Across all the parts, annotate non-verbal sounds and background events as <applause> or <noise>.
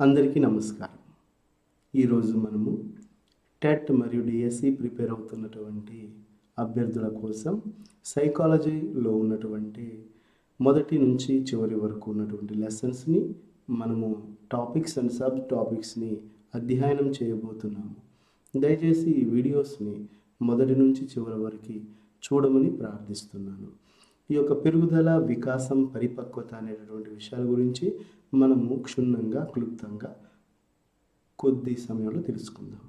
అందరికీ నమస్కారం. ఈరోజు మనము టెట్ మరియు డిఎస్సి ప్రిపేర్ అవుతున్నటువంటి అభ్యర్థుల కోసం సైకాలజీలో ఉన్నటువంటి మొదటి నుంచి చివరి వరకు ఉన్నటువంటి లెసన్స్ని మనము టాపిక్స్ అండ్ సబ్ టాపిక్స్ని అధ్యయనం చేయబోతున్నాము. దయచేసి ఈ వీడియోస్ని మొదటి నుంచి చివరి వరకు చూడమని ప్రార్థిస్తున్నాను. ఈ యొక్క పెరుగుదల వికాసం పరిపక్వత అనేటటువంటి విషయాల గురించి మనము క్షుణ్ణంగా క్లుప్తంగా కొద్ది సమయంలో తెలుసుకుందాం.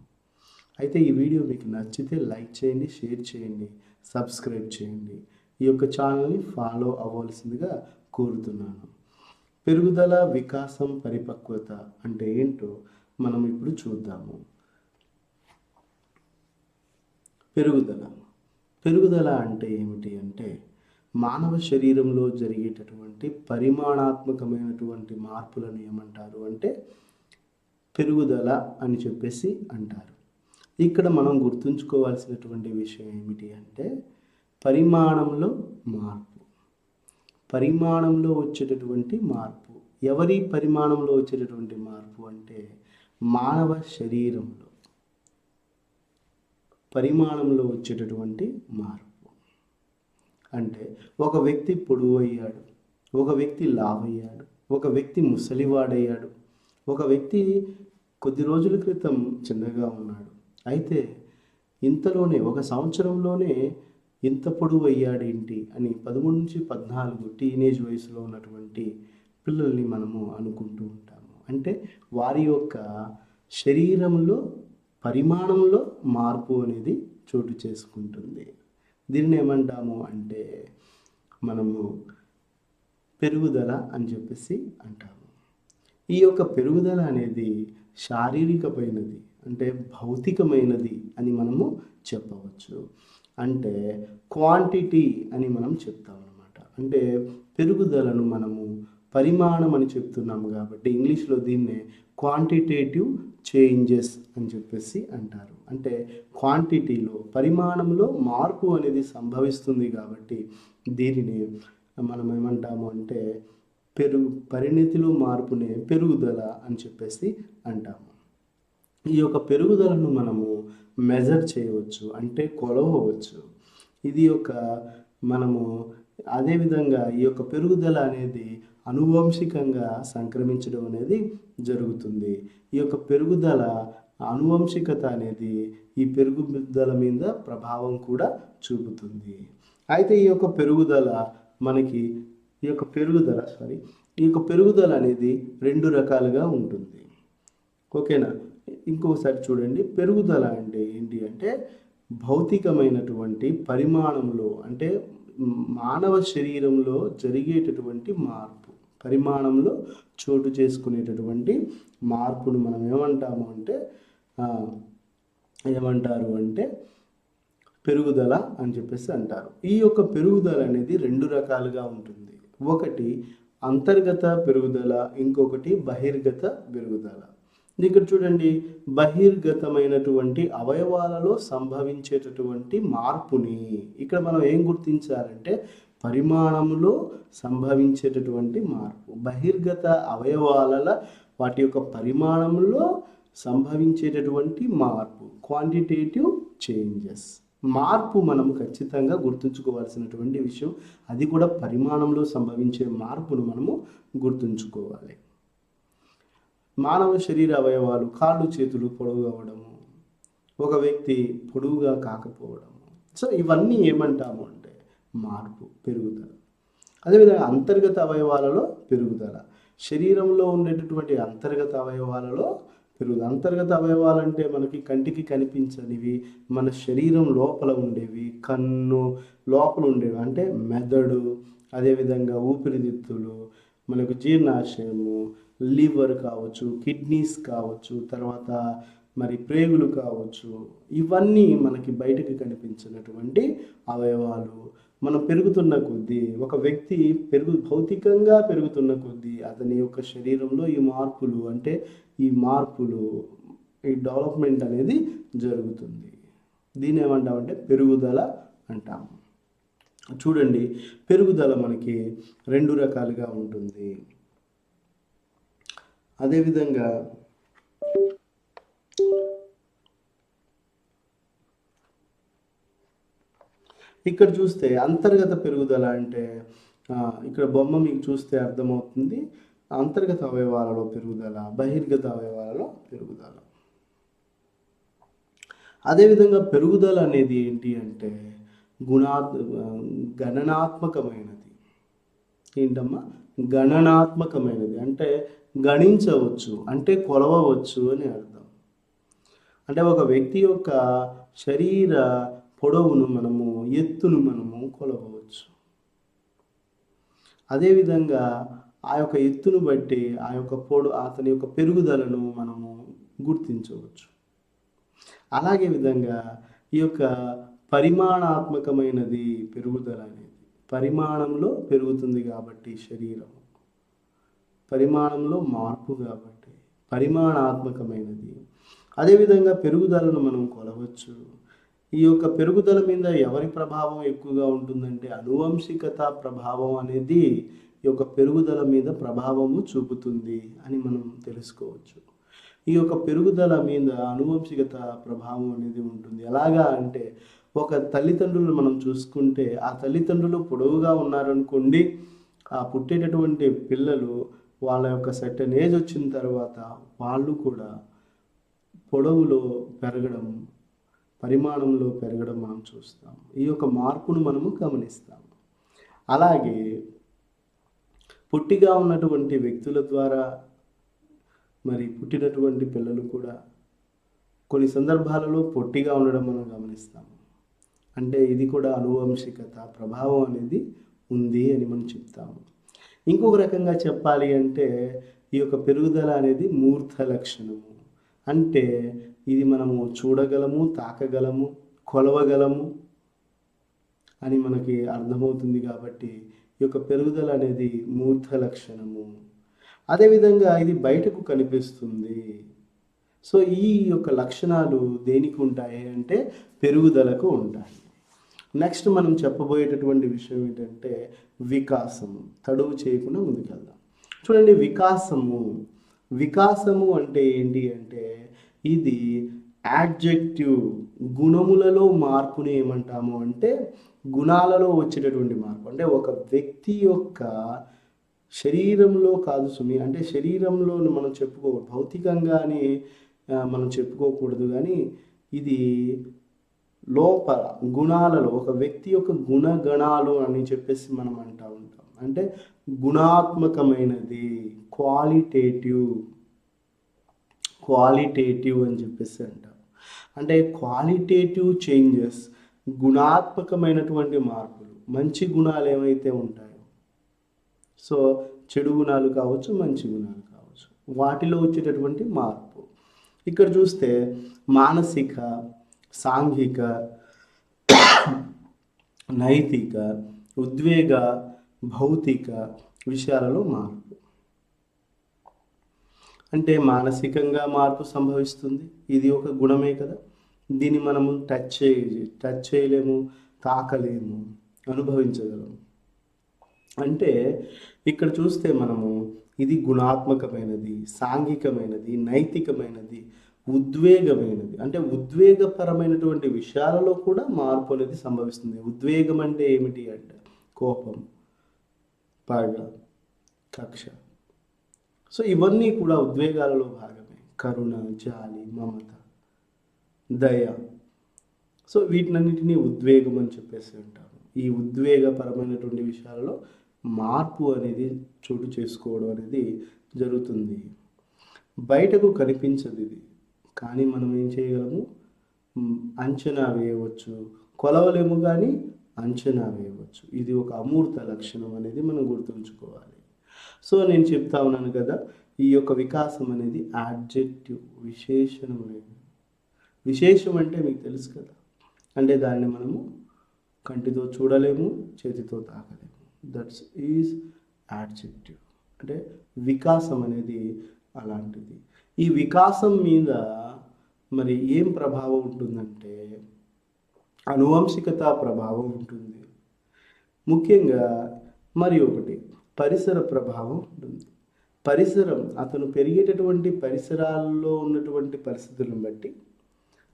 అయితే ఈ వీడియో మీకు నచ్చితే లైక్ చేయండి షేర్ చేయండి సబ్స్క్రైబ్ చేయండి. ఈ యొక్క ఛానల్ని ఫాలో అవ్వాల్సిందిగా కోరుతున్నాను. పెరుగుదల వికాసం పరిపక్వత అంటే ఏంటో మనం ఇప్పుడు చూద్దాము. పెరుగుదల. పెరుగుదల అంటే ఏమిటి అంటే మానవ శరీరంలో జరిగేటటువంటి పరిమాణాత్మకమైనటువంటి మార్పులను ఏమంటారు అంటే పెరుగుదల అని చెప్పేసి అంటారు. ఇక్కడ మనం గుర్తుంచుకోవాల్సినటువంటి విషయం ఏమిటి అంటే పరిమాణంలో మార్పు. పరిమాణంలో వచ్చేటటువంటి మార్పు. ఎవరి పరిమాణంలో వచ్చేటటువంటి మార్పు అంటే మానవ శరీరంలో. పరిమాణంలో వచ్చేటటువంటి మార్పు. అంటే ఒక వ్యక్తి పొడువు అయ్యాడు ఒక వ్యక్తి లావయ్యాడు ఒక వ్యక్తి ముసలివాడయ్యాడు ఒక వ్యక్తి కొద్ది రోజుల క్రితం చిన్నగా ఉన్నాడు. అయితే ఇంతలోనే ఒక సంవత్సరంలోనే ఇంత పొడువు అయ్యాడేంటి అని పదమూడు నుంచి పద్నాలుగు టీనేజ్ వయసులో ఉన్నటువంటి పిల్లల్ని మనము అనుకుంటూ ఉంటాము. అంటే వారి యొక్క శరీరంలో పరిమాణంలో మార్పు అనేది చోటు చేసుకుంటుంది. దీన్ని ఏమంటాము అంటే మనము పెరుగుదల అని చెప్పేసి అంటాము. ఈ యొక్క పెరుగుదల అనేది శారీరకమైనది అంటే భౌతికమైనది అని మనము చెప్పవచ్చు. అంటే క్వాంటిటీ అని మనం చెప్తాం అనమాట అంటే పెరుగుదలను మనము పరిమాణం అని చెప్తున్నాం కాబట్టి ఇంగ్లీష్లో దీన్నే క్వాంటిటేటివ్ చేంజెస్ అని చెప్పేసి అంటారు. అంటే క్వాంటిటీలో పరిమాణంలో మార్పు అనేది సంభవిస్తుంది కాబట్టి దీనిని మనం ఏమంటాము అంటే పెరుగు పరిణితిలో మార్పునే పెరుగుదల అని చెప్పేసి అంటాము. ఈ యొక్క పెరుగుదలను మనము మెజర్ చేయవచ్చు అంటే కొలవవచ్చు. ఇది ఒక మనము అదేవిధంగా ఈ యొక్క పెరుగుదల అనేది అనువంశికంగా సంక్రమించడం అనేది జరుగుతుంది. ఈ యొక్క పెరుగుదల అనువంశికత అనేది ఈ పెరుగుదల మీద ప్రభావం కూడా చూపుతుంది. అయితే ఈ యొక్క పెరుగుదల మనకి ఈ యొక్క పెరుగుదల సారీ ఈ యొక్క పెరుగుదల అనేది రెండు రకాలుగా ఉంటుంది. ఓకేనా? ఇంకోసారి చూడండి. పెరుగుదల అంటే ఏంటి అంటే భౌతికమైనటువంటి పరిమాణంలో అంటే మానవ శరీరంలో జరిగేటటువంటి మార్పు. పరిమాణంలో చోటు చేసుకునేటటువంటి మార్పును మనం ఏమంటాము అంటే ఏమంటారు అంటే పెరుగుదల అని చెప్పేసి అంటారు. ఈ యొక్క పెరుగుదల అనేది రెండు రకాలుగా ఉంటుంది. ఒకటి అంతర్గత పెరుగుదల ఇంకొకటి బహిర్గత పెరుగుదల. ఇక్కడ చూడండి బహిర్గతమైనటువంటి అవయవాలలో సంభవించేటటువంటి మార్పుని ఇక్కడ మనం ఏం గుర్తించాలంటే పరిమాణంలో సంభవించేటటువంటి మార్పు. బహిర్గత అవయవాల వాటి యొక్క పరిమాణంలో సంభవించేటటువంటి మార్పు. క్వాంటిటేటివ్ చేంజెస్ మార్పు మనం ఖచ్చితంగా గుర్తుంచుకోవాల్సినటువంటి విషయం అది కూడా పరిమాణంలో సంభవించే మార్పును మనము గుర్తుంచుకోవాలి. మానవ శరీర అవయవాలు కాళ్ళు చేతులు పొడవు అవ్వడము ఒక వ్యక్తి పొడవుగా కాకపోవడము. సో ఇవన్నీ ఏమంటాము అంటే మార్పు పెరుగుదల. అదేవిధంగా అంతర్గత అవయవాలలో పెరుగుదల. శరీరంలో ఉండేటటువంటి అంతర్గత అవయవాలలో పెరుగుదల. అంతర్గత అవయవాలు అంటే మనకి కంటికి కనిపించనివి మన శరీరం లోపల ఉండేవి కన్ను లోపల ఉండేవి. అంటే మెదడు అదేవిధంగా ఊపిరితిత్తులు మనకు జీర్ణాశయము లివర్ కావచ్చు కిడ్నీస్ కావచ్చు తర్వాత మరి ప్రేగులు కావచ్చు. ఇవన్నీ మనకి బయటకు కనిపించినటువంటి అవయవాలు. మనం పెరుగుతున్న కొద్దీ ఒక వ్యక్తి పెరుగు భౌతికంగా పెరుగుతున్న కొద్దీ అతని యొక్క శరీరంలో ఈ మార్పులు అంటే ఈ మార్పులు ఈ డెవలప్మెంట్ అనేది జరుగుతుంది. దీని ఏమంటామంటే పెరుగుదల అంటాం. చూడండి పెరుగుదల మనకి రెండు రకాలుగా ఉంటుంది. అదేవిధంగా ఇక్కడ చూస్తే అంతర్గత పెరుగుదల అంటే ఇక్కడ బొమ్మ మీకు చూస్తే అర్థమవుతుంది. అంతర్గత అవయవాలలో పెరుగుదల బహిర్గత అవయవాలలో పెరుగుదల. అదేవిధంగా పెరుగుదల అనేది ఏంటి అంటే గుణా గణనాత్మకమైనది. ఏంటమ్మా? గణనాత్మకమైనది. అంటే గణించవచ్చు అంటే కొలవవచ్చు అని అర్థం. అంటే ఒక వ్యక్తి యొక్క శరీర పొడవును మనము ఎత్తును మనము కొలవచ్చు అదేవిధంగా ఆ యొక్క ఎత్తును బట్టి ఆ యొక్క పొడు అతని యొక్క పెరుగుదలను మనము గుర్తించవచ్చు. అలాగే విధంగా ఈ యొక్క పరిమాణాత్మకమైనది పెరుగుదల అనేది పరిమాణంలో పెరుగుతుంది కాబట్టి శరీరం పరిమాణంలో మార్పు కాబట్టి పరిమాణాత్మకమైనది. అదేవిధంగా పెరుగుదలను మనం కొలవచ్చు. ఈ యొక్క పెరుగుదల మీద ఎవరి ప్రభావం ఎక్కువగా ఉంటుందంటే అనువంశికత ప్రభావం అనేది ఈ యొక్క పెరుగుదల మీద ప్రభావము చూపుతుంది అని మనం తెలుసుకోవచ్చు. ఈ యొక్క పెరుగుదల మీద అనువంశికత ప్రభావం అనేది ఉంటుంది. ఎలాగా అంటే ఒక తల్లిదండ్రులు మనం చూసుకుంటే ఆ తల్లిదండ్రులు పొడవుగా ఉన్నారనుకోండి ఆ పుట్టేటటువంటి పిల్లలు వాళ్ళ యొక్క సెటన్ ఏజ్ వచ్చిన తర్వాత వాళ్ళు కూడా పొడవులో పెరగడం పరిమాణంలో పెరగడం మనం చూస్తాం. ఈ యొక్క మార్పును మనము గమనిస్తాం. అలాగే పొట్టిగా ఉన్నటువంటి వ్యక్తుల ద్వారా మరి పుట్టినటువంటి పిల్లలు కూడా కొన్ని సందర్భాలలో పొట్టిగా ఉండడం మనం గమనిస్తాము అంటే ఇది కూడా అనువంశికత ప్రభావం అనేది ఉంది అని మనం చెప్తాము ఇంకొక రకంగా చెప్పాలి అంటే ఈ యొక్క పెరుగుదల అనేది మూర్త లక్షణము. అంటే ఇది మనము చూడగలము తాకగలము కొలవగలము అని మనకి అర్థమవుతుంది కాబట్టి ఈ యొక్క పెరుగుదల అనేది మూర్త లక్షణము. అదేవిధంగా ఇది బయటకు కనిపిస్తుంది. సో ఈ యొక్క లక్షణాలు దేనికి ఉంటాయి అంటే పెరుగుదలకు ఉంటాయి. నెక్స్ట్ మనం చెప్పబోయేటటువంటి విషయం ఏంటంటే వికాసము. తడువు చేయకుండా ముందుకెళ్దాం. చూడండి వికాసము. వికాసము అంటే ఏంటి అంటే ఇది యాడ్జెక్టివ్ గుణములలో మార్పుని ఏమంటాము అంటే గుణాలలో వచ్చేటటువంటి మార్పు. అంటే ఒక వ్యక్తి యొక్క శరీరంలో కాదు సుమి అంటే శరీరంలో మనం చెప్పుకో భౌతికంగానే మనం చెప్పుకోకూడదు కానీ ఇది లోపల గుణాలలో ఒక వ్యక్తి యొక్క గుణగణాలు అని చెప్పేసి మనం అంటూ ఉంటాం. అంటే గుణాత్మకమైనది క్వాలిటేటివ్ క్వాలిటేటివ్ అని చెప్పేసి అంటాం. అంటే క్వాలిటేటివ్ చేంజెస్ గుణాత్మకమైనటువంటి మార్పులు మంచి గుణాలు ఏమైతే ఉంటాయో. సో చెడు గుణాలు కావచ్చు మంచి గుణాలు కావచ్చు. వాటిలో వచ్చేటటువంటి మార్పు. ఇక్కడ చూస్తే మానసిక సాంఘిక నైతిక ఉద్వేగ భౌతిక విషయాలలో మార్పు. అంటే మానసికంగా మార్పు సంభవిస్తుంది. ఇది ఒక గుణమే కదా. దీన్ని మనము టచ్ చేయ టచ్ చేయలేము తాకలేము అనుభవించగలము. అంటే ఇక్కడ చూస్తే మనము ఇది గుణాత్మకమైనది సాంఘికమైనది నైతికమైనది ఉద్వేగమైనది. అంటే ఉద్వేగపరమైనటువంటి విషయాలలో కూడా మార్పు అనేది సంభవిస్తుంది. ఉద్వేగం అంటే ఏమిటి అంటే కోపం పగ కక్ష. సో ఇవన్నీ కూడా ఉద్వేగాలలో భాగమే. కరుణ జాలి మమత దయ. సో వీటినన్నిటినీ ఉద్వేగం అని చెప్పేసి అంటారు. ఈ ఉద్వేగపరమైనటువంటి విషయాలలో మార్పు అనేది చోటు చేసుకోవడం అనేది జరుగుతుంది. బయటకు కనిపించదు ఇది. కానీ మనం ఏం చేయగలము? అంచనా వేయవచ్చు. కొలవలేము కానీ అంచనా వేయవచ్చు. ఇది ఒక అమూర్త లక్షణం అనేది మనం గుర్తుంచుకోవాలి. సో నేను చెప్తా ఉన్నాను కదా ఈ యొక్క వికాసం అనేది యాడ్జెక్టివ్ విశేషణమైనది విశేషం అంటే మీకు తెలుసు కదా అంటే దాన్ని మనము కంటితో చూడలేము చేతితో తాకలేము. దట్స్ ఈజ్ యాడ్జెక్టివ్ అంటే వికాసం అనేది అలాంటిది. ఈ వికాసం మీద మరి ఏం ప్రభావం ఉంటుందంటే అనువంశికత ప్రభావం ఉంటుంది. ముఖ్యంగా మరి ఒకటి పరిసర ప్రభావం ఉంటుంది. పరిసరం అతను పెరిగేటటువంటి పరిసరాల్లో ఉన్నటువంటి పరిస్థితులను బట్టి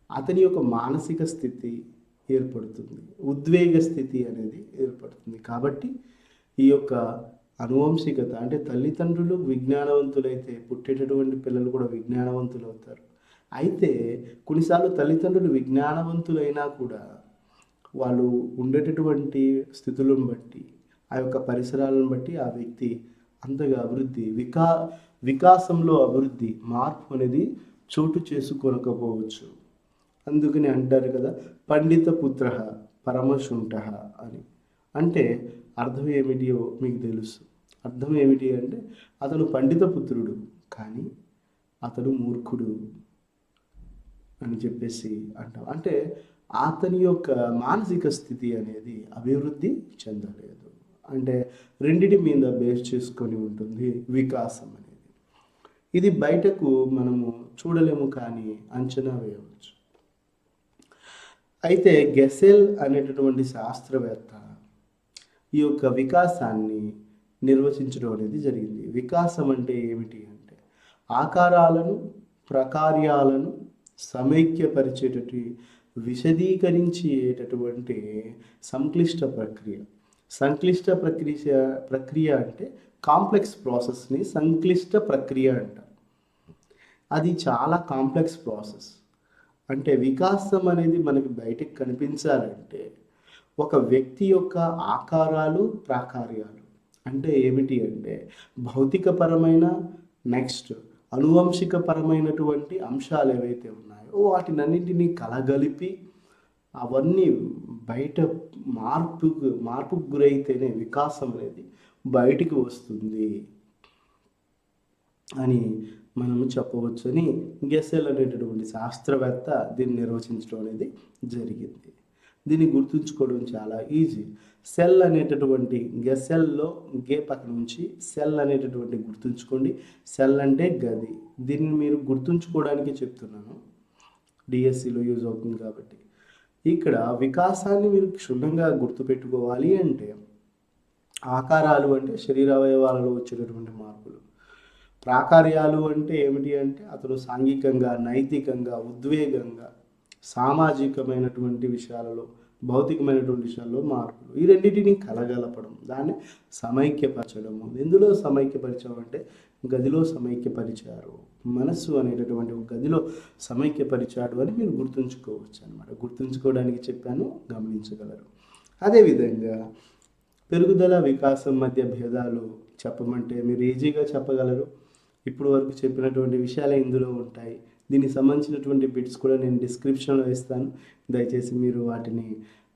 అతని యొక్క మానసిక స్థితి ఏర్పడుతుంది. ఉద్వేగ స్థితి అనేది ఏర్పడుతుంది. కాబట్టి ఈ యొక్క అనువంశికత అంటే తల్లిదండ్రులు విజ్ఞానవంతులైతే పుట్టేటటువంటి పిల్లలు కూడా విజ్ఞానవంతులు అవుతారు. అయితే కొన్నిసార్లు తల్లిదండ్రులు విజ్ఞానవంతులైనా కూడా వాళ్ళు ఉండేటటువంటి స్థితులను బట్టి ఆ యొక్క పరిసరాలను బట్టి ఆ వ్యక్తి అంతగా అభివృద్ధి వికా వికాసంలో అభివృద్ధి మార్పు అనేది చోటు చేసుకోనకపోవచ్చు అందుకని అంటారు కదా పండిత పుత్ర పరమశుంఠ అని. అంటే అర్థం ఏమిటియో మీకు తెలుసు. అర్థం ఏమిటి అంటే అతను పండిత పుత్రుడు కానీ అతడు మూర్ఖుడు అని చెప్పేసి అంటాం. అంటే అతని యొక్క మానసిక స్థితి అనేది అభివృద్ధి చెందలేదు. అంటే రెండిటి మీద బేస్ చేసుకొని ఉంటుంది వికాసం అనేది. ఇది బయటకు మనము చూడలేము కానీ అంచనా వేయవచ్చు. అయితే గెసెల్ అనేటటువంటి శాస్త్రవేత్త ఈ యొక్క వికాసాన్ని నిర్వచించడం అనేది జరిగింది. వికాసం అంటే ఏమిటి అంటే ఆకారాలను ప్రకార్యాలను సమైక్యపరిచేటటువంటి విశదీకరించేటటువంటి సంక్లిష్ట ప్రక్రియ. సంక్లిష్ట ప్రక్రియ ప్రక్రియ అంటే కాంప్లెక్స్ ప్రాసెస్ని సంక్లిష్ట ప్రక్రియ అంటారు అది చాలా కాంప్లెక్స్ ప్రాసెస్. అంటే వికాసం అనేది మనకి బయటకు కనిపించాలంటే ఒక వ్యక్తి యొక్క ఆకారాలు ప్రాకార్యాలు. అంటే ఏమిటి అంటే భౌతికపరమైన నెక్స్ట్ అనువంశిక పరమైనటువంటి అంశాలు ఏవైతే ఉన్నాయో వాటినన్నింటినీ కలగలిపి అవన్నీ బయట మార్పుకు మార్పుకు గురైతేనే వికాసం అనేది బయటికి వస్తుంది అని మనము చెప్పవచ్చని గెసెల్ అనేటటువంటి శాస్త్రవేత్త దీన్ని నిర్వచించడం అనేది జరిగింది. దీన్ని గుర్తుంచుకోవడం చాలా ఈజీ. సెల్ అనేటటువంటి గెసెల్లో గే పక్కన నుంచి సెల్ అనేటటువంటి గుర్తుంచుకోండి. సెల్ అంటే గది. దీన్ని మీరు గుర్తుంచుకోవడానికి చెప్తున్నాను. డిఎస్సిలో యూజ్ అవుతుంది కాబట్టి. ఇక్కడ వికాసాన్ని మీరు క్షుణ్ణంగా గుర్తుపెట్టుకోవాలి అంటే ఆకారాలు అంటే శరీర అవయవాలలో వచ్చేటటువంటి మార్పులు. ప్రాకార్యాలు అంటే ఏమిటి అంటే అతను సాంఘికంగా నైతికంగా ఉద్వేగంగా సామాజికమైనటువంటి విషయాలలో భౌతికమైనటువంటి విషయాల్లో మార్పులు. ఈ రెండింటిని కలగలపడం దాన్ని సమైక్యపరచడము. ఎందులో సమైక్యపరచడం అంటే గదిలో సమైక్యపరిచారు. మనస్సు అనేటటువంటి ఒక గదిలో సమైక్యపరిచాడు అని మీరు గుర్తుంచుకోవచ్చు అనమాట గుర్తుంచుకోవడానికి చెప్పాను గమనించగలరు. అదేవిధంగా పెరుగుదల వికాసం మధ్య భేదాలు చెప్పమంటే మీరు ఈజీగా చెప్పగలరు. ఇప్పుడు వరకు చెప్పినటువంటి విషయాలే ఇందులో ఉంటాయి. దీనికి సంబంధించినటువంటి బిట్స్ కూడా నేను డిస్క్రిప్షన్లో ఇస్తాను దయచేసి మీరు వాటిని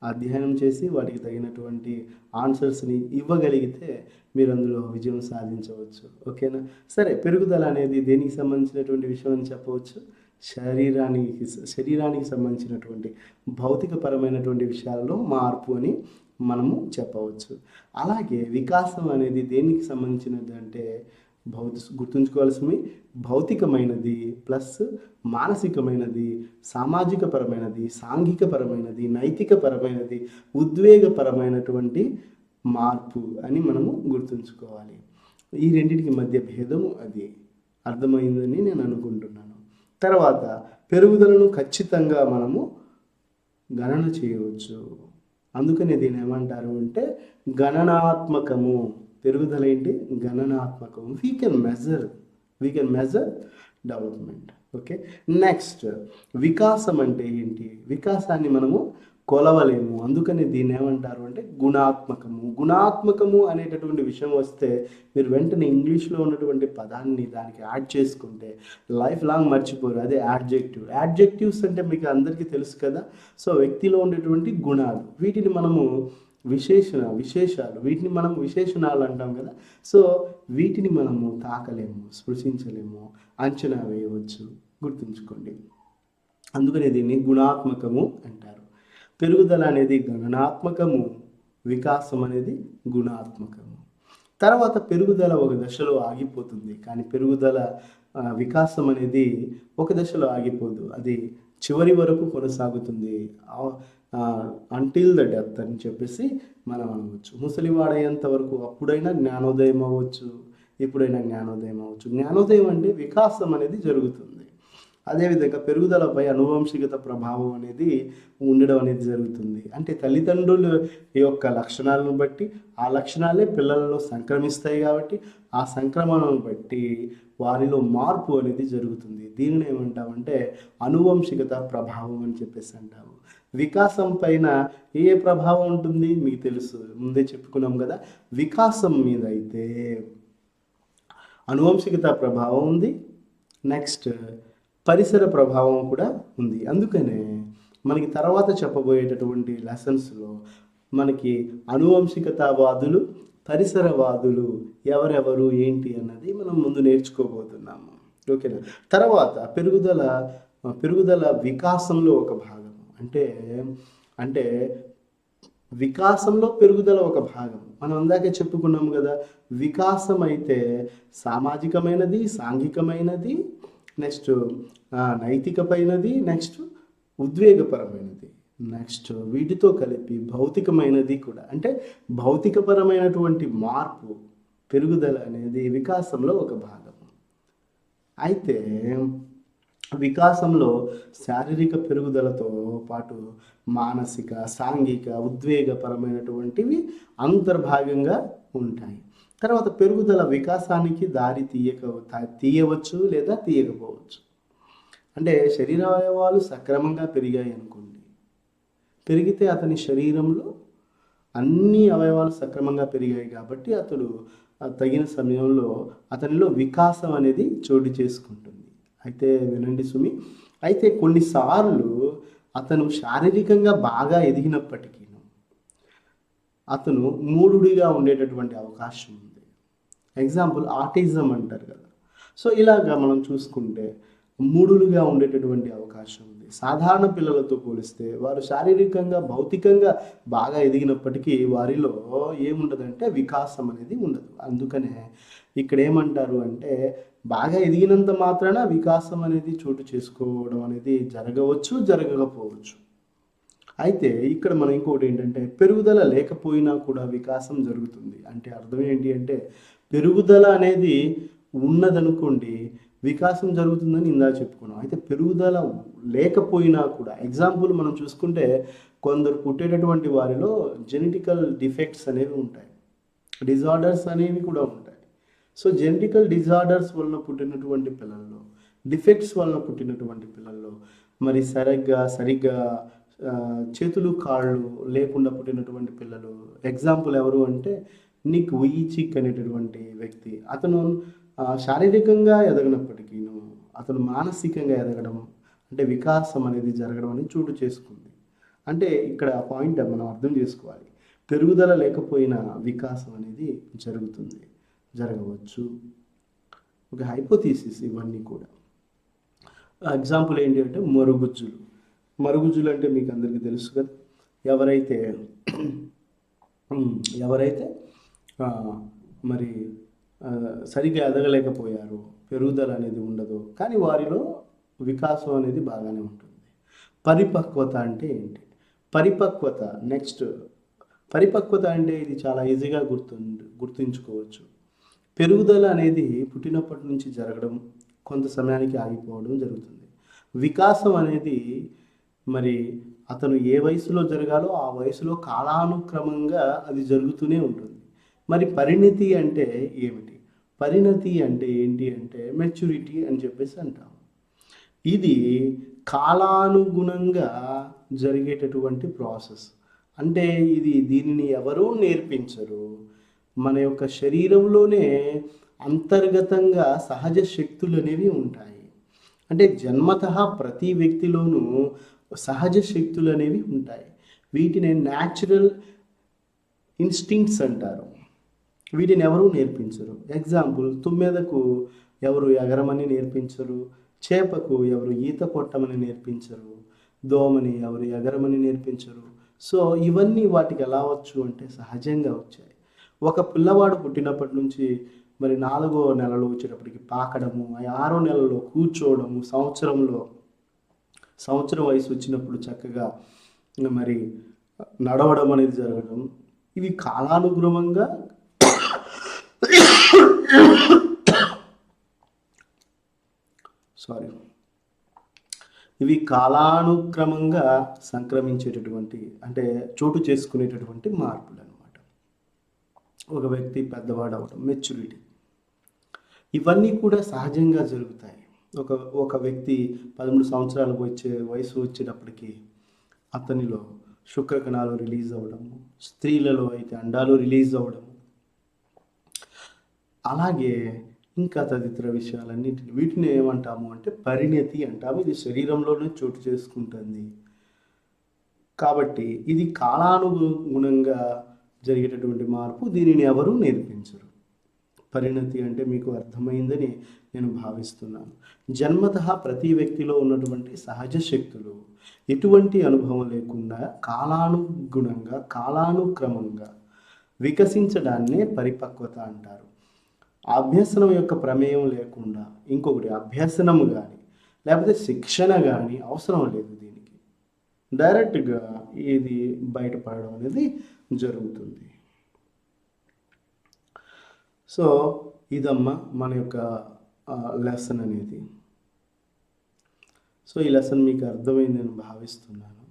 అధ్యయనం చేసి వాటికి తగినటువంటి ఆన్సర్స్ని ఇవ్వగలిగితే మీరు అందులో విజయం సాధించవచ్చు. ఓకేనా? సరే పెరుగుదల అనేది దేనికి సంబంధించినటువంటి విషయం అని చెప్పవచ్చు? శరీరానికి శరీరానికి సంబంధించినటువంటి భౌతికపరమైనటువంటి విషయాలలో మార్పు అని మనము చెప్పవచ్చు. అలాగే వికాసం అనేది దేనికి సంబంధించినది అంటే భౌతి గుర్తుంచుకోవాల్సినవి. భౌతికమైనది ప్లస్ మానసికమైనది సామాజికపరమైనది సాంఘికపరమైనది నైతికపరమైనది ఉద్వేగపరమైనటువంటి మార్పు అని మనము గుర్తుంచుకోవాలి. ఈ రెండింటికి మధ్య భేదము అది. అర్థమైందని నేను అనుకుంటున్నాను. తర్వాత పెరుగుదలను ఖచ్చితంగా మనము గణన చేయవచ్చు. అందుకని దీన్ని ఏమంటారు అంటే గణనాత్మకము. పెరుగుదల ఏంటి? గణనాత్మకం. We can measure we can measure development okay next వికాసం అంటే ఏంటి? వికాసాన్ని మనము కొలవలేము. అందుకని దీన్ని ఏమంటారు అంటే గుణాత్మకము. గుణాత్మకము అనేటటువంటి విషయం వస్తే మీరు వెంటనే ఇంగ్లీష్లో ఉన్నటువంటి పదాన్ని దానికి యాడ్ చేసుకుంటే లైఫ్ లాంగ్ మర్చిపోరు. అదే యాడ్జెక్టివ్ యాడ్జెక్టివ్స్ అంటే మీకు అందరికీ తెలుసు కదా? సో వ్యక్తిలో ఉండేటువంటి గుణాలు. వీటిని మనము విశేషణ విశేషాలు. వీటిని మనం విశేషణాలు అంటాం కదా. సో వీటిని మనము తాకలేము స్పృశించలేము అంచనా వేయవచ్చు. గుర్తుంచుకోండి. అందుకనే దీన్ని గుణాత్మకము అంటారు. పెరుగుదల అనేది గణనాత్మకము వికాసం అనేది గుణాత్మకము. తర్వాత పెరుగుదల ఒక దశలో ఆగిపోతుంది. కానీ పెరుగుదల వికాసం అనేది ఒక దశలో ఆగిపోదు. అది చివరి వరకు కొనసాగుతుంది. అంటిల్ ద డెత్ అని చెప్పేసి మనం అనవచ్చు. ముసలివాడయ్యేంత వరకు అప్పుడైనా జ్ఞానోదయం అవ్వచ్చు ఇప్పుడైనా జ్ఞానోదయం అవ్వచ్చు. జ్ఞానోదయం అంటే వికాసం అనేది జరుగుతుంది. అదేవిధంగా పెరుగుదలపై అనువంశికత ప్రభావం అనేది ఉండడం అనేది జరుగుతుంది. అంటే తల్లిదండ్రుల యొక్క లక్షణాలను బట్టి ఆ లక్షణాలే పిల్లలలో సంక్రమిస్తాయి కాబట్టి ఆ సంక్రమణను బట్టి వారిలో మార్పు అనేది జరుగుతుంది. దీనిని ఏమంటామంటే అనువంశికత ప్రభావం అని చెప్పేసి అంటాము. వికాసం పైన ఏ ప్రభావం ఉంటుంది? మీకు తెలుసు. ముందే చెప్పుకున్నాం కదా వికాసం మీద అయితే అనువంశికత ప్రభావం ఉంది. నెక్స్ట్ పరిసర ప్రభావం కూడా ఉంది. అందుకనే మనకి తర్వాత చెప్పబోయేటటువంటి లెసన్స్లో మనకి అనువంశికతావాదులు పరిసరవాదులు ఎవరెవరు ఏంటి అన్నది మనం ముందు నేర్చుకోబోతున్నాము. ఓకేనా? తర్వాత పెరుగుదల పెరుగుదల వికాసంలో ఒక భాగం. అంటే అంటే వికాసంలో పెరుగుదల ఒక భాగం. మనం అందాకే చెప్పుకున్నాం కదా వికాసం అయితే సామాజికమైనది సాంఘికమైనది నెక్స్ట్ నైతికమైనది నెక్స్ట్ ఉద్వేగపరమైనది. నెక్స్ట్ వీటితో కలిపి భౌతికమైనది కూడా. అంటే భౌతికపరమైనటువంటి మార్పు పెరుగుదల అనేది వికాసంలో ఒక భాగం. అయితే వికాసంలో శారీరక పెరుగుదలతో పాటు మానసిక సాంఘిక ఉద్వేగపరమైనటువంటివి అంతర్భాగంగా ఉంటాయి. తర్వాత పెరుగుదల వికాసానికి దారి తీయక తీయవచ్చు లేదా తీయకపోవచ్చు. అంటే శరీర అవయవాలు సక్రమంగా పెరిగాయి అనుకోండి. పెరిగితే అతని శరీరంలో అన్ని అవయవాలు సక్రమంగా పెరిగాయి కాబట్టి అతడు తగిన సమయంలో అతనిలో వికాసం అనేది చోటు చేసుకుంటుంది. అయితే వినండి సుమి. అయితే కొన్నిసార్లు అతను శారీరకంగా బాగా ఎదిగినప్పటికీ అతను మూడుడిగా ఉండేటటువంటి అవకాశం ఉంది. ఎగ్జాంపుల్ ఆటిజం అంటారు కదా. సో ఇలాగా మనం చూసుకుంటే మూడులుగా ఉండేటటువంటి అవకాశం ఉంది. సాధారణ పిల్లలతో పోలిస్తే వారు శారీరకంగా భౌతికంగా బాగా ఎదిగినప్పటికీ వారిలో ఏముండదంటే వికాసం అనేది ఉండదు. అందుకనే ఇక్కడ ఏమంటారు అంటే బాగా ఎదిగినంత మాత్రాన వికాసం అనేది చోటు చేసుకోవడం అనేది జరగవచ్చు జరగకపోవచ్చు. అయితే ఇక్కడ మనం ఇంకోటి ఏంటంటే పెరుగుదల లేకపోయినా కూడా వికాసం జరుగుతుంది. అంటే అర్థం ఏంటి అంటే పెరుగుదల అనేది ఉన్నదనుకోండి వికాసం జరుగుతుందని ఇందా చెప్పుకున్నాం. అయితే పెరుగుదల లేకపోయినా కూడా ఎగ్జాంపుల్ మనం చూసుకుంటే కొందరు పుట్టేటటువంటి వారిలో జెనెటికల్ డిఫెక్ట్స్ అనేవి ఉంటాయి. డిజార్డర్స్ అనేవి కూడా ఉంటాయి. సో జెనెటికల్ డిజార్డర్స్ వలన పుట్టినటువంటి పిల్లల్లో డిఫెక్ట్స్ వలన పుట్టినటువంటి పిల్లల్లో మరి సరిగ్గా సరిగ్గా చేతులు కాళ్ళు లేకుండా పుట్టినటువంటి పిల్లలు ఎగ్జాంపుల్ ఎవరు అంటే నిక్ ఉయిచిక్ అనేటటువంటి వ్యక్తి. అతను శారీరకంగా ఎదగనప్పటికీను అతను మానసికంగా ఎదగడం అంటే వికాసం అనేది జరగడం అనేది చోటు చేసుకుంది. అంటే ఇక్కడ పాయింట్ మనం అర్థం చేసుకోవాలి. పెరుగుదల లేకపోయినా వికాసం అనేది జరుగుతుంది. జరగవచ్చు. ఒక హైపోథీసిస్ ఇవన్నీ కూడా. ఎగ్జాంపుల్ ఏంటి అంటే మరుగుజ్జులు. మరుగుజ్జులు అంటే మీకు అందరికీ తెలుసు కదా. ఎవరైతే <clears throat> ఎవరైతే మరి సరిగ్గా ఎదగలేకపోయారో పెరుగుదల అనేది ఉండదు కానీ వారిలో వికాసం అనేది బాగానే ఉంటుంది. పరిపక్వత అంటే ఏంటి? పరిపక్వత నెక్స్ట్ పరిపక్వత అంటే ఇది చాలా ఈజీగా గుర్తు గుర్తుంచుకోవచ్చు. పెరుగుదల అనేది పుట్టినప్పటి నుంచి జరగడం కొంత సమయానికి ఆగిపోవడం జరుగుతుంది. వికాసం అనేది మరి అతను ఏ వయసులో జరగాలో ఆ వయసులో కాలానుక్రమంగా అది జరుగుతూనే ఉంటుంది. మరి పరిణితి అంటే ఏమిటి? పరిణతి అంటే ఏంటి అంటే మెచ్యూరిటీ అని చెప్పేసి అంటాం ఇది కాలానుగుణంగా జరిగేటటువంటి ప్రాసెస్. అంటే ఇది దీనిని ఎవరూ నేర్పించరు. మన యొక్క శరీరంలోనే అంతర్గతంగా సహజ శక్తులు అనేవి ఉంటాయి. అంటే జన్మత ప్రతి వ్యక్తిలోనూ సహజ శక్తులు అనేవి ఉంటాయి. వీటిని న్యాచురల్ ఇన్స్టింక్ట్స్ అంటారు. వీటిని ఎవరు నేర్పించరు. ఎగ్జాంపుల్ తుమ్మెదకు ఎవరు ఎగరమని నేర్పించరు. చేపకు ఎవరు ఈత కొట్టమని నేర్పించరు. దోమని ఎవరు ఎగరమని నేర్పించరు. సో ఇవన్నీ వాటికి ఎలా వచ్చు అంటే సహజంగా వచ్చాయి. ఒక పిల్లవాడు పుట్టినప్పటి నుంచి మరి నాలుగో నెలలో వచ్చేటప్పటికి పాకడము ఆరో నెలలో కూర్చోవడము సంవత్సరంలో సంవత్సరం వయసు వచ్చినప్పుడు చక్కగా మరి నడవడం అనేది జరగడం ఇవి కాలానుగుణంగా సారీ ఇవి కాలానుక్రమంగా సంక్రమించేటటువంటి అంటే చోటు చేసుకునేటటువంటి మార్పులు ఒక వ్యక్తి పెద్దవాడు అవడం మెచ్యూరిటీ ఇవన్నీ కూడా సహజంగా జరుగుతాయి. ఒక ఒక వ్యక్తి పదమూడు సంవత్సరాలకు వచ్చే వయసు వచ్చేటప్పటికి అతనిలో శుక్రకణాలు రిలీజ్ అవ్వడము స్త్రీలలో అయితే అండాలు రిలీజ్ అవ్వడం అలాగే ఇంకా తదితర విషయాలన్నింటిని వీటిని ఏమంటాము అంటే పరిణతి అంటాము. ఇది శరీరంలోనే చోటు చేసుకుంటుంది. కాబట్టి ఇది కాలానుగుణంగా జరిగేటటువంటి మార్పు దీనిని ఎవరూ నేర్పించరు. పరిణతి అంటే మీకు అర్థమైందని నేను భావిస్తున్నాను. జన్మత ప్రతి వ్యక్తిలో ఉన్నటువంటి సహజ శక్తులు ఎటువంటి అనుభవం లేకుండా కాలానుగుణంగా కాలానుక్రమంగా వికసించడాన్నే పరిపక్వత అంటారు. అభ్యసనం యొక్క ప్రమేయం లేకుండా ఇంకొకటి అభ్యసనం కానీ లేకపోతే శిక్షణ కానీ అవసరం లేదు. డైరెక్ట్గా ఇది బయటపడడం అనేది జరుగుతుంది. సో ఇదమ్మా మన యొక్క లెసన్ అనేది. సో ఈ లెసన్ మీకు అర్థమైంది నేను భావిస్తున్నాను.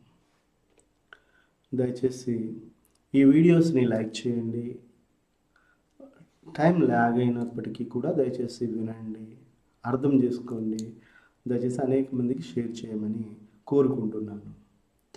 దయచేసి ఈ వీడియోస్ని లైక్ చేయండి. టైం ల్యాగ్ అయినప్పటికీ కూడా దయచేసి వినండి. అర్థం చేసుకోండి. దయచేసి అనేక మందికి షేర్ చేయమని కోరుకుంటున్నాను.